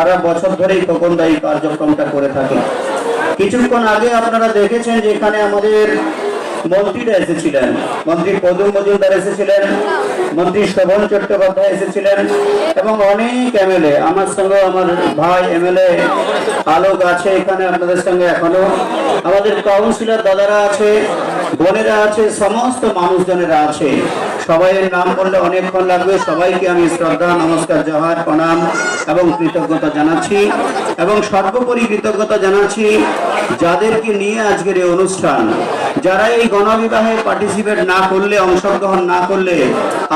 সারা বছর ধরেই খোকনদা এই কার্যক্রমটা করে থাকে। কিছুক্ষণ আগে আপনারা দেখেছেন যে এখানে আমাদের মন্ত্রীরা এসেছিলেন। মন্ত্রী পদম মজুমদার এসেছিলেন, মন্ত্রী শোভন চট্টোপাধ্যায় এসেছিলেন এবং অনেক এমএলএ, আমার সঙ্গে আমার ভাই এমএলএ আলোক আছে এখানে আপনাদের সঙ্গে এখনও। আমাদের কাউন্সিলর দাদারা আছে, বোনেরা আছে, সমস্ত মানুষজনেরা আছে। সবাইয়ের নাম বললে অনেকক্ষণ লাগবে। সবাইকে আমি শ্রদ্ধা, নমস্কার, জহার, প্রণাম। এবং কৃতজ্ঞতা জানাচ্ছি এবং সর্বোপরি কৃতজ্ঞতা জানাচ্ছি যাদেরকে নিয়ে আজকের এই অনুষ্ঠান। যারা এই গণবিবাহে পার্টিসিপেট না করলে, অংশগ্রহণ না করলে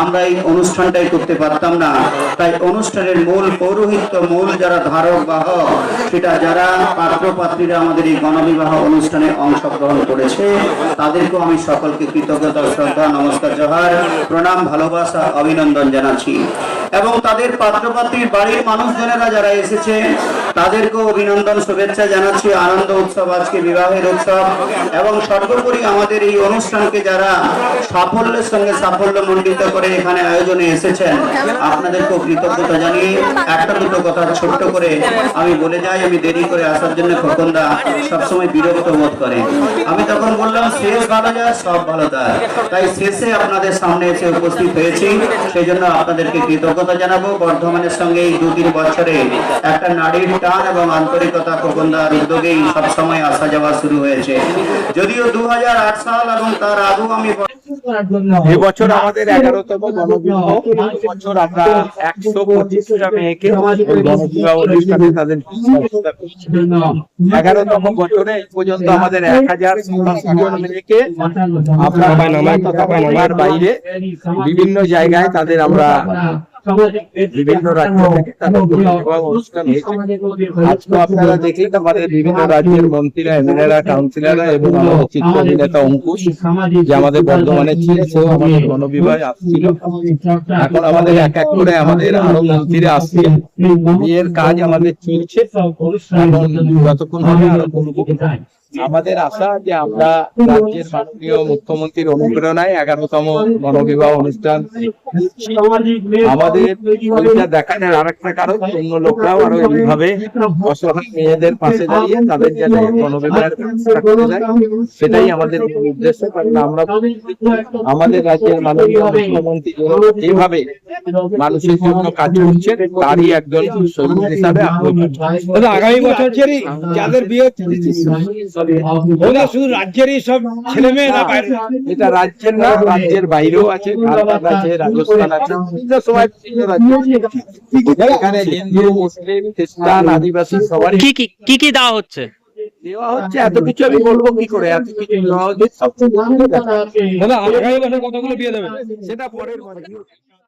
আমরা এই অনুষ্ঠানটাই করতে পারতাম না। তাই অনুষ্ঠানের মূল পৌরোহিত্য, মূল যারা ধারক বাহক সেটা যারা পাত্র পাত্রীরা আমাদের এই গণবিবাহ অনুষ্ঠানে অংশগ্রহণ করেছে, তাদেরকেও আমি সকলকে কৃতজ্ঞতা, শ্রদ্ধা, নমস্কার, জোহার, প্রণাম, ভালোবাসা, অভিনন্দন জানাচ্ছি। এবং তাদের পাত্রপাত্রীর বাড়ির মানুষজনেরা যারা এসেছে তাদেরকেও অভিনন্দন, শুভেচ্ছা জানাচ্ছি, আনন্দ উৎসব আজকে বিবাহের উৎসব। এবং সর্বোপরি আমাদের এই অনুষ্ঠানকে যারা সাফল্যের সঙ্গে সাফল্য মণ্ডিত করে এখানে আয়োজনে এসেছেন, আপনাদেরকেও কৃতজ্ঞতা জানিয়ে একটা দুটো কথা ছোট্ট করে আমি বলে যাই, আমি দেরি করে আসার জন্য খোকনদা সবসময় বিরক্ত বোধ করে। আমি তখন বললাম, শেষ ভালো যায় সব ভালো যায় তাই শেষে আপনাদের সামনে এসে উপস্থিত হয়েছি। সেই জন্য আপনাদেরকে কৃতজ্ঞতা জানাব। বর্ধমানের সঙ্গে এই দু তিন বছরে একটা নারীর টান এবং আন্তরিকতা খোকনদার উদ্যোগেই সবসময় আসা যাওয়া শুরু হয়েছে। যদিও দুই হাজার আট সাল এবং তার আগেও আমি এবছর আমাদের এগারোতম আমরা একশো পঁচিশটা মেয়েকে অনুষ্ঠানে তাদের এগারোতম বছরে পর্যন্ত আমাদের এক হাজার মেয়েকে বাইরে বিভিন্ন জায়গায় তাদের আমরা বিভিন্ন রাজ্য থেকে তাদের গণবিবাহ অনুষ্ঠান হয়েছে। আজকে আপনারা দেখলেন আমাদের বিভিন্ন রাজ্যের মন্ত্রীরা এমএলএরা কাউন্সিলররা এবং আমাদের চিত্র অভিনেতা অঙ্কুশ যে আমাদের বর্ধমানে ছিল সেও আমাদের আসছিল। এখন আমাদের এক এক করে আমাদের আরও মন্ত্রীরা আসছে বিয়ের কাজ আমাদের চলছে। এখন যতক্ষণ হবে আরও করব আমাদের আশা যে আমরা রাজ্যের মাননীয় মুখ্যমন্ত্রীর অনুপ্রেরণায় এগারোতম গণবিবাহ অনুষ্ঠান আমাদের ওইটা দেখানোর আর একটা কারণ, অন্য লোকরাও আরও এইভাবে অসহায় মেয়েদের পাশে দাঁড়িয়ে তাদের যাতে গণবিবাহের সেটাই আমাদের উদ্দেশ্য। কারণ আমরা আমাদের রাজ্যের মাননীয় মুখ্যমন্ত্রী যেভাবে মানুষের জন্য কাজ করছেন, তারই একজন হিসাবে আগামী বছর যাদের বিয়ে হচ্ছে শুধু রাজ্যেরই সব ছেলে মেয়ে বাইরে এটা রাজ্যের না রাজ্যের বাইরেও আছে ঝাড়খণ্ড আছে রাজস্থান আছে। বিভিন্ন সময় বিভিন্ন রাজ্য এখানে হিন্দু মুসলিম খ্রিস্টান আদিবাসী সবারই কি কি কি কি দেওয়া হচ্ছে? দেওয়া হচ্ছে এত কিছু আমি বলব কি করে? এত কিছু দাদা আগামী কতগুলো বিয়ে সেটা পরের কথা।